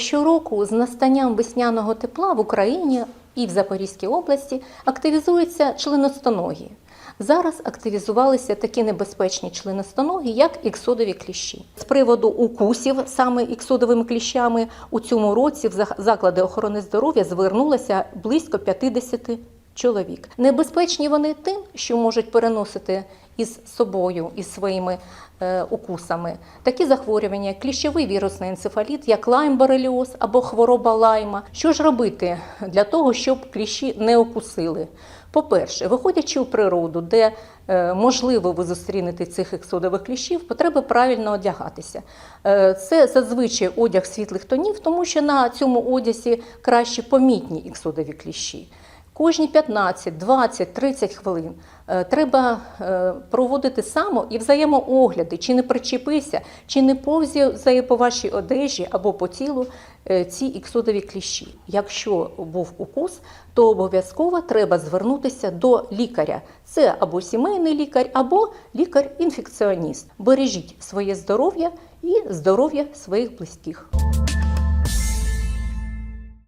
Щороку з настанням весняного тепла в Україні і в Запорізькій області активізуються членостоногі. Зараз активізувалися такі небезпечні членостоногі, як іксодові кліщі. З приводу укусів саме іксодовими кліщами у цьому році в заклади охорони здоров'я звернулося близько 50 чоловік. Небезпечні вони тим, що можуть переносити із собою, із своїми е, укусами такі захворювання, як кліщовий вірусний енцефаліт, як лайм-бореліоз або хвороба лайма. Що ж робити для того, щоб кліщі не укусили? По-перше, виходячи у природу, де е, можливо ви зустрінете цих ексодових кліщів, потреба правильно одягатися. Е, Це зазвичай одяг світлих тонів, тому що на цьому одязі краще помітні іксодові кліщі. Кожні 15, 20, 30 хвилин е, треба е, проводити само і взаємоогляди, чи не причепився, чи не повзає по вашій одежі або по тілу е, ці іксодові кліщі. Якщо був укус, то обов'язково треба звернутися до лікаря. Це або сімейний лікар, або лікар-інфекціоніст. Бережіть своє здоров'я і здоров'я своїх близьких.